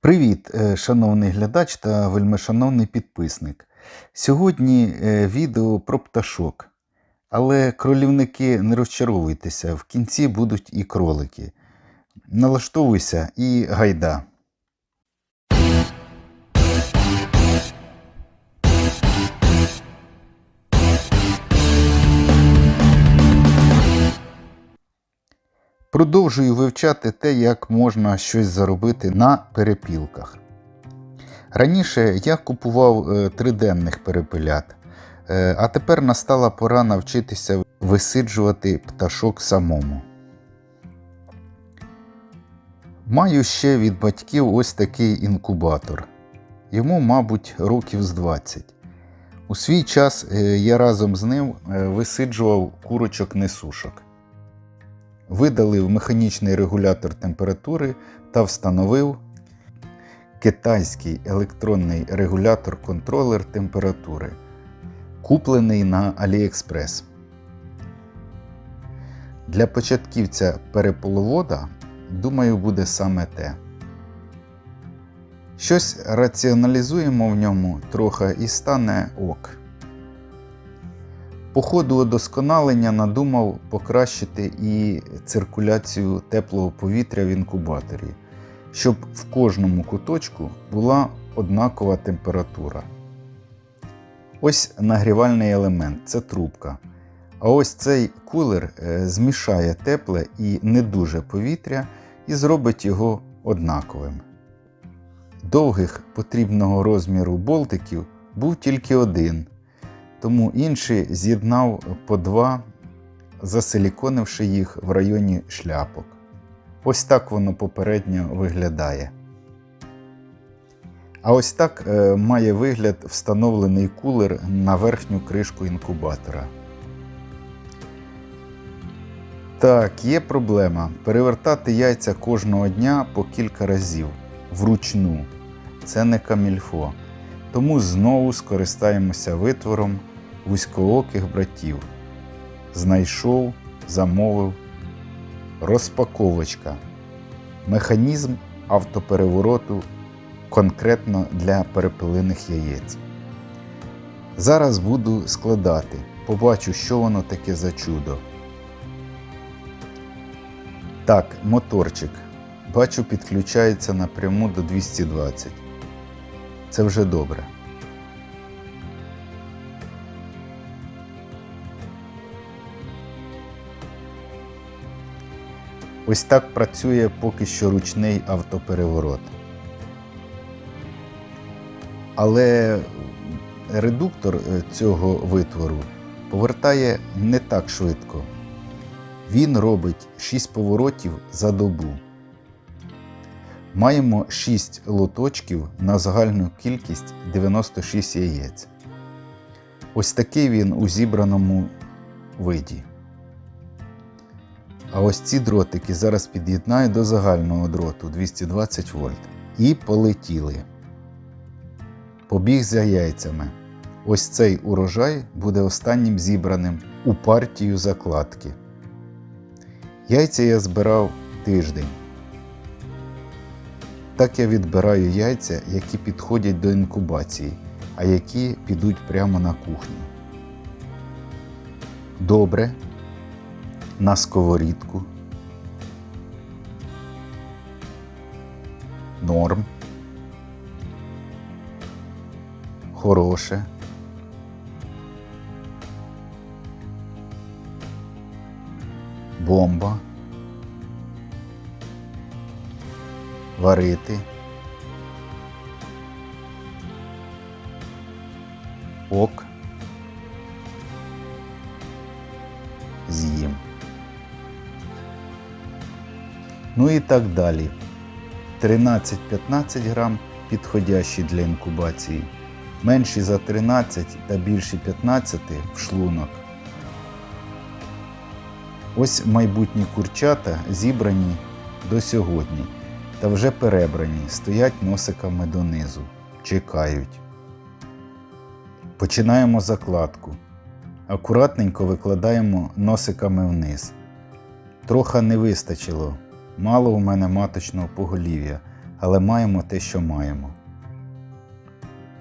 Привіт, е, шановний глядач та вельмишановний підписник. Сьогодні е, відео про пташок. Але кролівники не розчаровуйтеся, в кінці будуть і кролики. Налаштовуйся і гайда. Продовжую вивчати те, як можна щось заробити на перепілках. Раніше я купував е, триденних перепелят, е, а тепер настала пора навчитися висиджувати пташок самому. Маю ще від батьків ось такий інкубатор. Йому, мабуть, років з 20. У свій час е, я разом з ним висиджував курочок несушок видалив механічний регулятор температури та встановив китайський електронний регулятор-контролер температури, куплений на AliExpress. Для початківця переполовода, думаю, буде саме те. Щось раціоналізуємо в ньому трохи і стане ок. По ходу удосконалення надумав покращити і циркуляцію теплого повітря в інкубаторі, щоб в кожному куточку була однакова температура. Ось нагрівальний елемент це трубка. А ось цей кулер е, змішає тепле і не дуже повітря і зробить його однаковим. Довгих потрібного розміру болтиків був тільки один тому інші з'єднав по два, засиліконивши їх в районі шляпок. Ось так воно попередньо виглядає. А ось так е, має вигляд встановлений кулер на верхню кришку інкубатора. Так, є проблема. Перевертати яйця кожного дня по кілька разів вручну. Це не камільфо. Тому знову скористаємося витвором вузькооких братів. Знайшов, замовив. Розпаковочка. Механізм автоперевороту конкретно для перепелиних яєць. Зараз буду складати. Побачу, що воно таке за чудо. Так, моторчик. Бачу, підключається напряму до 220. Це вже добре. Ось так працює поки що ручний автопереворот. Але редуктор е, цього витвору повертає не так швидко. Він робить 6 поворотів за добу. Маємо 6 лоточків на загальну кількість 96 яєць. Ось такий він у зібраному виді. А ось ці дротики зараз під'єднаю до загального дроту 220 вольт. І полетіли. Побіг за яйцями. Ось цей урожай буде останнім зібраним у партію закладки. Яйця я збирав тиждень. Так я відбираю яйця, які підходять до інкубації, а які підуть прямо на кухню. Добре. На сковорідку. Норм. Хороше. Бомба. Варити. Ок. Ну і так далі. 13-15 грам підходящі для інкубації. Менші за 13 та більші 15 в шлунок. Ось майбутні курчата зібрані до сьогодні та вже перебрані, стоять носиками донизу, чекають. Починаємо закладку. Акуратненько викладаємо носиками вниз. Троха не вистачило, мало у мене маточного поголів'я, але маємо те, що маємо.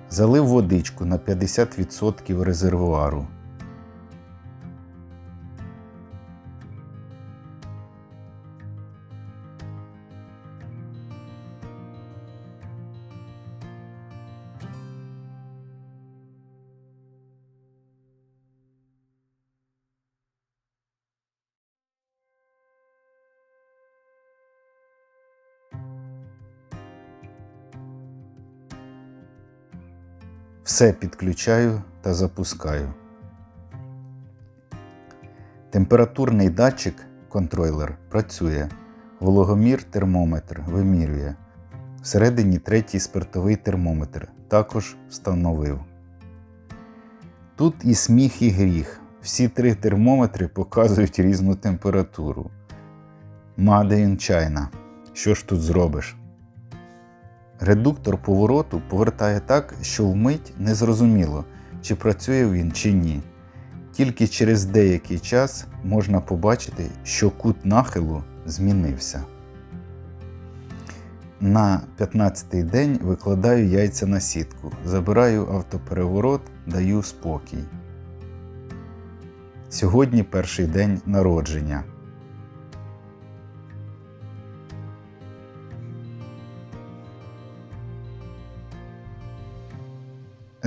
Залив водичку на 50% резервуару. Все підключаю та запускаю. Температурний датчик контройлер працює. Вологомір термометр вимірює. Всередині третій спиртовий термометр також встановив. Тут і сміх, і гріх. Всі три термометри показують різну температуру. Made in China. Що ж тут зробиш? Редуктор повороту повертає так, що вмить незрозуміло, чи працює він чи ні. Тільки через деякий час можна побачити, що кут нахилу змінився. На 15-й день викладаю яйця на сітку, забираю автопереворот, даю спокій. Сьогодні перший день народження.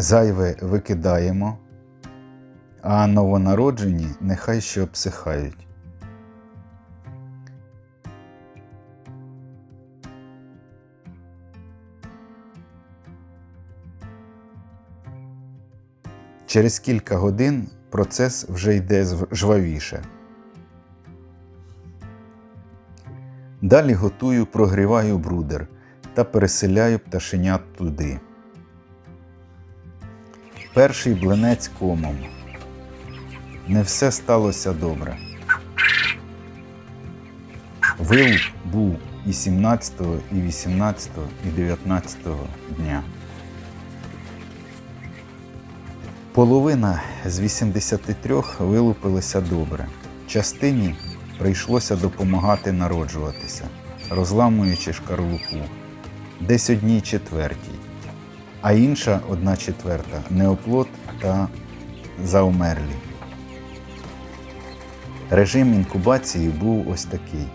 Зайве викидаємо, а новонароджені нехай ще обсихають. Через кілька годин процес вже йде жвавіше. Далі готую, прогріваю брудер та переселяю пташенят туди. Перший блинець комом. Не все сталося добре. Вил був і 17, і 18, і 19 дня. Половина з 83 вилупилася добре. Частині прийшлося допомагати народжуватися, розламуючи шкарлупу. Десь одній четвертій а інша одна четверта неоплод та заумерлі. Режим інкубації був ось такий.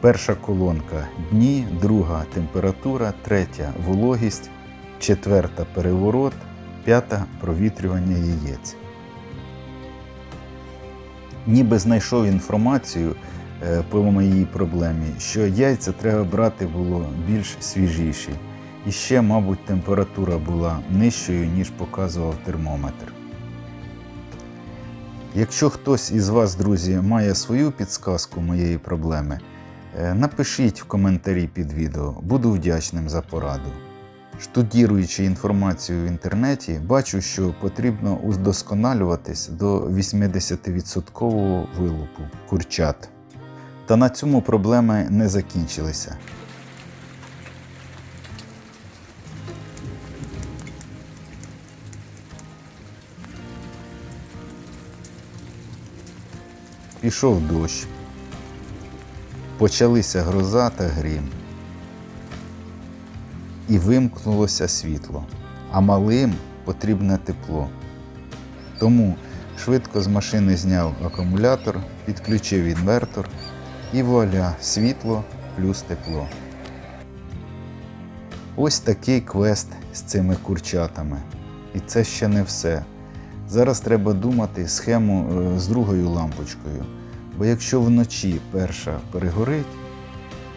Перша колонка дні, друга температура, третя вологість, четверта переворот, п'ята провітрювання яєць. Ніби знайшов інформацію е, по моїй проблемі, що яйця треба брати було більш свіжіші. І ще, мабуть, температура була нижчою, ніж показував термометр. Якщо хтось із вас, друзі, має свою підсказку моєї проблеми, е, напишіть в коментарі під відео, буду вдячним за пораду. Штудіруючи інформацію в інтернеті, бачу, що потрібно удосконалюватись до 80% вилупу курчат. Та на цьому проблеми не закінчилися. Пішов дощ. Почалися гроза та грім. І вимкнулося світло, а малим потрібне тепло. Тому швидко з машини зняв акумулятор, підключив інвертор і вуаля, світло плюс тепло. Ось такий квест з цими курчатами. І це ще не все. Зараз треба думати схему е, з другою лампочкою. Бо якщо вночі перша перегорить,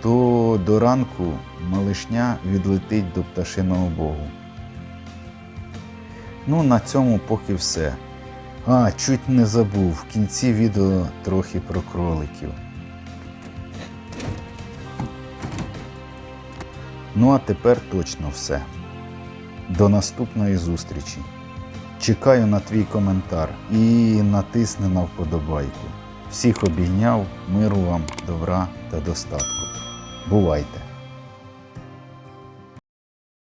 то до ранку малишня відлетить до пташиного богу. Ну, на цьому поки все. А, чуть не забув, в кінці відео трохи про кроликів. Ну а тепер точно все. До наступної зустрічі. Чекаю на твій коментар і натисни на вподобайку. Всіх обійняв, миру вам, добра та достатку. Бувайте!